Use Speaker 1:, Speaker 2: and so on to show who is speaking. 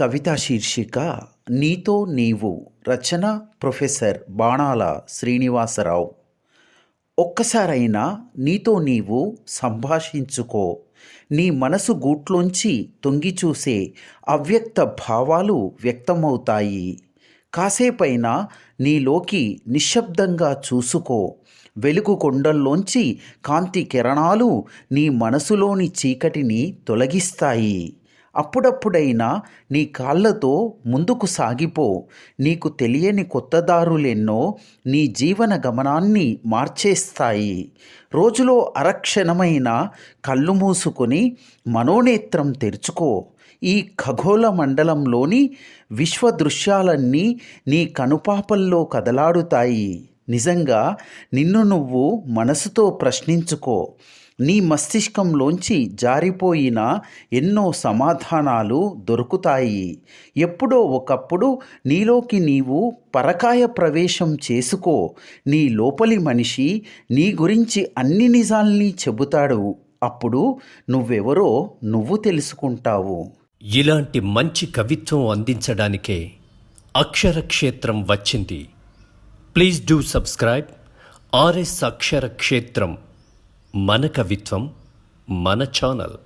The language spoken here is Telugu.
Speaker 1: కవిత శీర్షిక నీతో నీవు రచన ప్రొఫెసర్ బాణాల శ్రీనివాసరావు. ఒక్కసారైనా నీతో నీవు సంభాషించుకో. నీ మనసు గూట్లోంచి తొంగి చూసే అవ్యక్త భావాలు వ్యక్తమవుతాయి. కాసేపైనా నీలోకి నిశ్శబ్దంగా చూసుకో. వెలుగు కొండల్లోంచి కాంతి కిరణాలు నీ మనసులోని చీకటిని తొలగిస్తాయి. అప్పుడప్పుడైనా నీ కాళ్ళతో ముందుకు సాగిపో. నీకు తెలియని కొత్త దారులెన్నో నీ జీవన గమనాన్ని మార్చేస్తాయి. రోజులో అరక్షణమైన కళ్ళు మూసుకొని మనోనేత్రం తెరుచుకో. ఈ ఖగోళ మండలంలోని విశ్వ దృశ్యాలన్నీ నీ కనుపాపల్లో కదలాడుతాయి. నిజంగా నిన్ను నువ్వు మనసుతో ప్రశ్నించుకో. నీ మస్తిష్కంలోంచి జారిపోయిన ఎన్నో సమాధానాలు దొరుకుతాయి. ఎప్పుడో ఒకప్పుడు నీలోకి నీవు పరకాయ ప్రవేశం చేసుకో. నీ లోపలి మనిషి నీ గురించి అన్ని నిజాల్ని చెబుతాడు. అప్పుడు నువ్వెవరో నువ్వు తెలుసుకుంటావు.
Speaker 2: ఇలాంటి మంచి కవిత్వం అందించడానికే అక్షరక్షేత్రం వచ్చింది. Please do subscribe RS Akshara Kshetram మన కవిత్వం మన ఛానల్